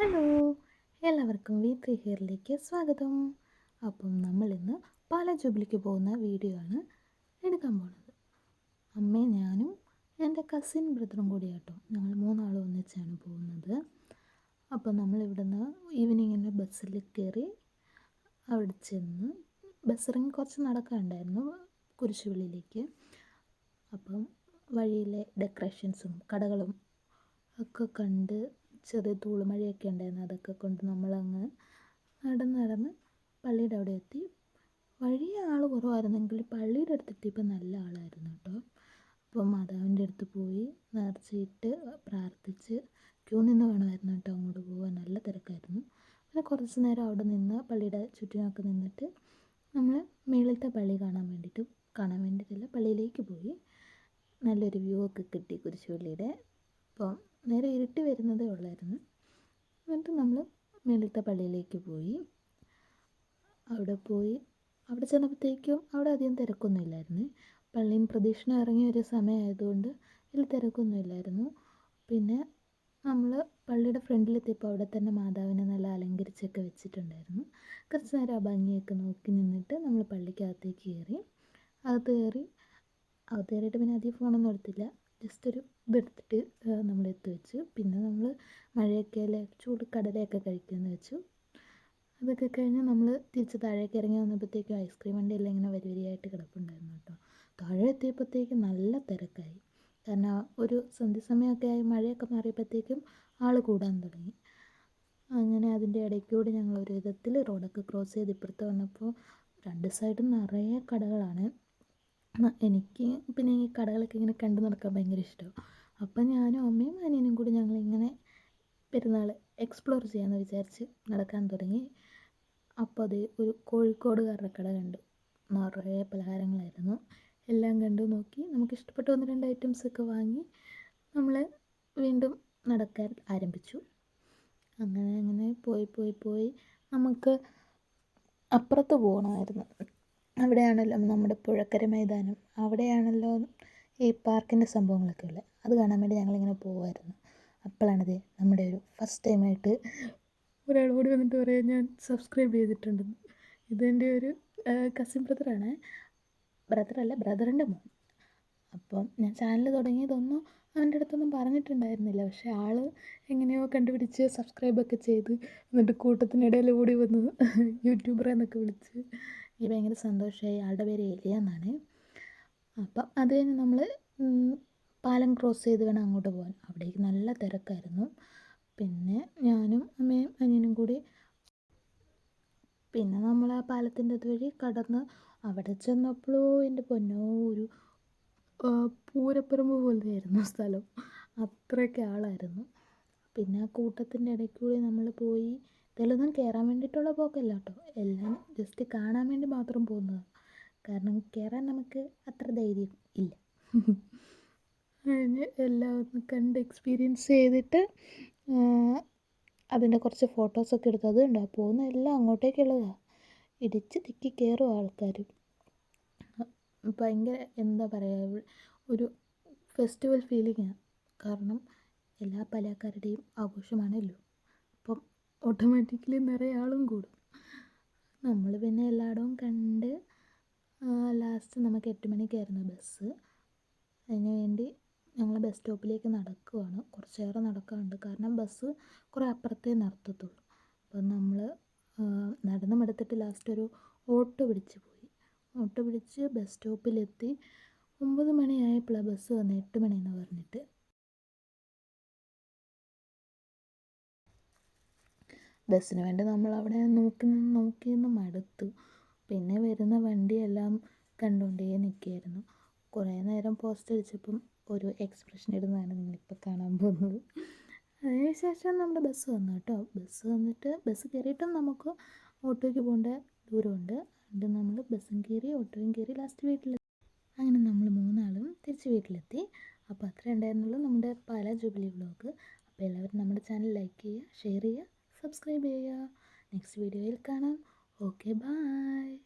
Hello എല്ലാവർക്കും V three ഹെയറിലേക്ക് സ്വാഗതം. അപ്പം നമ്മൾ ഇന്ന് പാല ജൂബിലിക്ക് പോകുന്ന വീഡിയോ ആണ് എടുക്കാൻ പോകുന്നത്. അമ്മയും ഞാനും എന്റെ കസിൻ ബ്രദറും കൂടിയാട്ടോ. ഞങ്ങൾ മൂന്നാളും ഒന്നിച്ചാണ് പോകുന്നത്. അപ്പം നമ്മൾ ഈവനിങ്ങിന്റെ ബസ്സിൽ കയറി അവിടെ ചെന്ന് ബസ് ഇറങ്ങി കുറച്ച് നടക്കാനുണ്ടായിരുന്നു കുരിശുപള്ളിയിലേക്ക് അപ്പം വഴിയിലെ ഡെക്കറേഷൻസും കടകളും ഒക്കെ കണ്ട് ചെറിയ തൂളുമഴയൊക്കെ ഉണ്ടായിരുന്നു. അതൊക്കെ കൊണ്ട് നമ്മളങ്ങ് നടന്ന് നടന്ന് പള്ളിയുടെ അവിടെ എത്തി. വഴി ആൾ കുറവായിരുന്നെങ്കിൽ പള്ളിയുടെ അടുത്തെത്തിയപ്പോൾ നല്ല ആളായിരുന്നു കേട്ടോ. അപ്പോൾ മാതാവിന്റെ അടുത്ത് പോയി നേർച്ചയിട്ട് പ്രാർത്ഥിച്ച് ക്യൂ നിന്ന് വേണമായിരുന്നു കേട്ടോ അങ്ങോട്ട് പോകാൻ നല്ല തിരക്കായിരുന്നു. പിന്നെ കുറച്ച് നേരം അവിടെ നിന്ന് പള്ളിയുടെ ചുറ്റിനൊക്കെ നിന്നിട്ട് നമ്മൾ മേളിലത്തെ പള്ളി കാണാൻ വേണ്ടിയിട്ട് കാണാൻ വേണ്ടിയിട്ടില്ല പള്ളിയിലേക്ക് പോയി. നല്ലൊരു വ്യൂ ഒക്കെ കിട്ടി കുരിശുപള്ളിയുടെ. അപ്പോൾ നേരെ ഇരുട്ടി വരുന്നതേ ഉള്ളായിരുന്നു. എന്നിട്ട് നമ്മൾ മേളിലത്തെ പള്ളിയിലേക്ക് പോയി. അവിടെ പോയി. അവിടെ ചെന്നപ്പോഴത്തേക്കും അവിടെ അധികം തിരക്കൊന്നുമില്ലായിരുന്നു പള്ളിയിൽ പ്രദക്ഷിണം ഇറങ്ങിയ ഒരു സമയമായതുകൊണ്ട് വലിയ തിരക്കൊന്നുമില്ലായിരുന്നു പിന്നെ നമ്മൾ പള്ളിയുടെ ഫ്രണ്ടിലെത്തിയപ്പോൾ അവിടെ തന്നെ മാതാവിനെ നല്ല അലങ്കരിച്ചൊക്കെ വെച്ചിട്ടുണ്ടായിരുന്നു. കുറച്ച് നേരം ആ ഭംഗിയൊക്കെ നോക്കി നിന്നിട്ട് നമ്മൾ പള്ളിക്കകത്തേക്ക് കയറി. അകത്ത് കയറി. അകത്ത് കയറിയിട്ട് പിന്നെ അധികം ഫോണൊന്നും എടുത്തില്ല. ജസ്റ്റ് ഒരു ഇതെടുത്തിട്ട് നമ്മൾ എടുത്ത് പിന്നെ നമ്മൾ മഴയൊക്കെ അല്ലേ ചൂട് കടലയൊക്കെ കഴിക്കാമെന്ന് വെച്ചു. അതൊക്കെ കഴിഞ്ഞ് നമ്മൾ തിരിച്ച് താഴേക്ക് ഇറങ്ങി വന്നപ്പോഴത്തേക്കും ഐസ്ക്രീം വണ്ടി എല്ലാം ഇങ്ങനെ വരി വരിയായിട്ട് കിടപ്പുണ്ടായിരുന്നു കേട്ടോ. താഴെ എത്തിയപ്പോഴത്തേക്കും നല്ല തിരക്കായി. കാരണം ഒരു സന്ധ്യസമയമൊക്കെ ആയി മഴയൊക്കെ മാറിയപ്പോഴത്തേക്കും ആൾ കൂടാൻ തുടങ്ങി. അങ്ങനെ അതിന്റെ ഇടയ്ക്കൂടി ഞങ്ങൾ ഒരു വിധത്തിൽ റോഡൊക്കെ ക്രോസ് ചെയ്ത് ഇപ്പുറത്ത് വന്നപ്പോൾ രണ്ട് സൈഡും നിറയെ കടകളാണ്. എനിക്ക് പിന്നെ ഈ കടകളൊക്കെ ഇങ്ങനെ കണ്ടു നടക്കാൻ ഭയങ്കര ഇഷ്ടമാണ് അപ്പം ഞാനും അമ്മയും അനിയനും കൂടി ഞങ്ങളിങ്ങനെ പെരുന്നാൾ എക്സ്പ്ലോർ ചെയ്യാമെന്ന് വിചാരിച്ച് നടക്കാൻ തുടങ്ങി. അപ്പോൾ അത് ഒരു കോഴിക്കോടുകാരുടെ കട കണ്ടു. നിറയെ പലഹാരങ്ങളായിരുന്നു. എല്ലാം കണ്ടു നോക്കി. നമുക്ക് ഇഷ്ടപ്പെട്ട ഒന്ന് രണ്ട് ഐറ്റംസൊക്കെ വാങ്ങി നമ്മൾ വീണ്ടും നടക്കാൻ ആരംഭിച്ചു. അങ്ങനെ അങ്ങനെ പോയി പോയി പോയി. നമുക്ക് അപ്പുറത്ത് പോകണമായിരുന്നു അവിടെയാണല്ലോ നമ്മുടെ പുഴക്കര മൈതാനം. അവിടെയാണല്ലോ ഈ പാർക്കിന്റെ സംഭവങ്ങളൊക്കെ ഉള്ളത്. അത് കാണാൻ വേണ്ടി ഞങ്ങളിങ്ങനെ പോവായിരുന്നു. അപ്പോഴാണിത് നമ്മുടെ ഒരു ഫസ്റ്റ് ടൈമായിട്ട് ഒരാൾ വന്നിട്ട് പറയാം ഞാൻ സബ്സ്ക്രൈബ് ചെയ്തിട്ടുണ്ട്. ഇതെന്റെ ഒരു കസിൻ ബ്രദറാണ് ബ്രദറല്ല ബ്രദറിന്റെ മോൻ. അപ്പം ഞാൻ ചാനൽ തുടങ്ങിയതൊന്നും അവന്റെ അടുത്തൊന്നും പറഞ്ഞിട്ടുണ്ടായിരുന്നില്ല. പക്ഷേ ആൾ എങ്ങനെയോ കണ്ടുപിടിച്ച് സബ്സ്ക്രൈബൊക്കെ ചെയ്ത് എന്നിട്ട് കൂട്ടത്തിനിടയിൽ ഓടി വന്ന് യൂട്യൂബറെന്നൊക്കെ വിളിച്ച് എനിക്ക് ഭയങ്കര സന്തോഷമായി ആളുടെ പേര് ഏലിയ എന്നാണ്. അപ്പം അത് കഴിഞ്ഞ് നമ്മൾ പാലം ക്രോസ് ചെയ്ത് വേണം അങ്ങോട്ട് പോകാൻ അവിടേക്ക് നല്ല തിരക്കായിരുന്നു. പിന്നെ ഞാനും അമ്മയും അനിയനും കൂടി പിന്നെ നമ്മൾ ആ പാലത്തിന്റെ അതുവഴി കടന്ന് അവിടെ ചെന്നപ്പോഴോ എന്റെ പൊന്നോ ഒരു പൂരപ്പറമ്പ് പോലെയായിരുന്നു സ്ഥലം. അത്രയ്ക്ക് ആളായിരുന്നു. പിന്നെ ആ കൂട്ടത്തിന്റെ ഇടയ്ക്കൂടി നമ്മൾ പോയി ഇതിലൊന്നും കയറാൻ വേണ്ടിയിട്ടുള്ള പോക്കല്ല കേട്ടോ എല്ലാം ജസ്റ്റ് കാണാൻ വേണ്ടി മാത്രം പോകുന്നതാണ് കാരണം കയറാൻ നമുക്ക് അത്ര ധൈര്യം ഇല്ല. എല്ലാം കണ്ട് എക്സ്പീരിയൻസ് ചെയ്തിട്ട് അതിന്റെ കുറച്ച് ഫോട്ടോസൊക്കെ എടുത്ത് അത് കണ്ടോ. പോകുന്ന എല്ലാം അങ്ങോട്ടേക്കുള്ളതാണ് ഇടിച്ച് തിക്കി കയറും ആൾക്കാർ ഭയങ്കര എന്താ പറയുക ഒരു ഫെസ്റ്റിവൽ ഫീലിംഗാണ് കാരണം എല്ലാ പലക്കാരുടെയും ആഘോഷമാണല്ലോ. ഓട്ടോമാറ്റിക്കലി നിറയെ ആളും കൂടും. നമ്മൾ പിന്നെ എല്ലായിടവും കണ്ട് ലാസ്റ്റ് നമുക്ക് എട്ട് മണിക്കായിരുന്നു ബസ് അതിന് വേണ്ടി ഞങ്ങൾ ബസ് സ്റ്റോപ്പിലേക്ക് നടക്കുവാണ്. കുറച്ചേറെ നടക്കാറുണ്ട് കാരണം ബസ് കുറേ അപ്പുറത്തേ നിർത്തത്തുള്ളൂ. അപ്പം നമ്മൾ നടന്ന് മടുത്തിട്ട് ലാസ്റ്റ് ഒരു ഓട്ടോ പിടിച്ച് പോയി. ഓട്ടോ പിടിച്ച് ബസ് സ്റ്റോപ്പിലെത്തി ഒമ്പത് മണിയായപ്പോഴാണ് ബസ് വന്നത് എട്ട് മണിയെന്ന് പറഞ്ഞിട്ട്. ബസ്സിന് വേണ്ടി നമ്മൾ അവിടെ നോക്കി നിന്ന് നോക്കി നിന്ന് മടുത്തു. പിന്നെ വരുന്ന വണ്ടിയെല്ലാം കണ്ടുകൊണ്ടേ നിൽക്കുകയായിരുന്നു. കുറേ നേരം പോസ്റ്റ് അടിച്ചപ്പം ഒരു എക്സ്പ്രഷൻ ഇടുന്നതാണ് നിങ്ങളിപ്പോൾ കാണാൻ പോകുന്നത്. അതിന് ശേഷം നമ്മുടെ ബസ് വന്നു കേട്ടോ. ബസ് വന്നിട്ട് ബസ് കയറിയിട്ടും നമുക്ക് ഓട്ടോയ്ക്ക് പോകേണ്ട ദൂരമുണ്ട്. അതുകൊണ്ട് നമ്മൾ ബസ്സും കയറി ഓട്ടോയും കയറി ലാസ്റ്റ് വീട്ടിൽ അങ്ങനെ നമ്മൾ മൂന്നാളും തിരിച്ച് വീട്ടിലെത്തി. അപ്പോൾ അത്ര ഉണ്ടായിരുന്നുള്ളൂ നമ്മുടെ പല ജൂബിലി വ്ളോഗ് അപ്പോൾ എല്ലാവരും നമ്മുടെ ചാനൽ ലൈക്ക് ചെയ്യുക ഷെയർ ചെയ്യുക. സബ്സ്ക്രൈബ് ചെയ്യുക. നെക്സ്റ്റ് വീഡിയോയിൽ കാണാം. Okay bye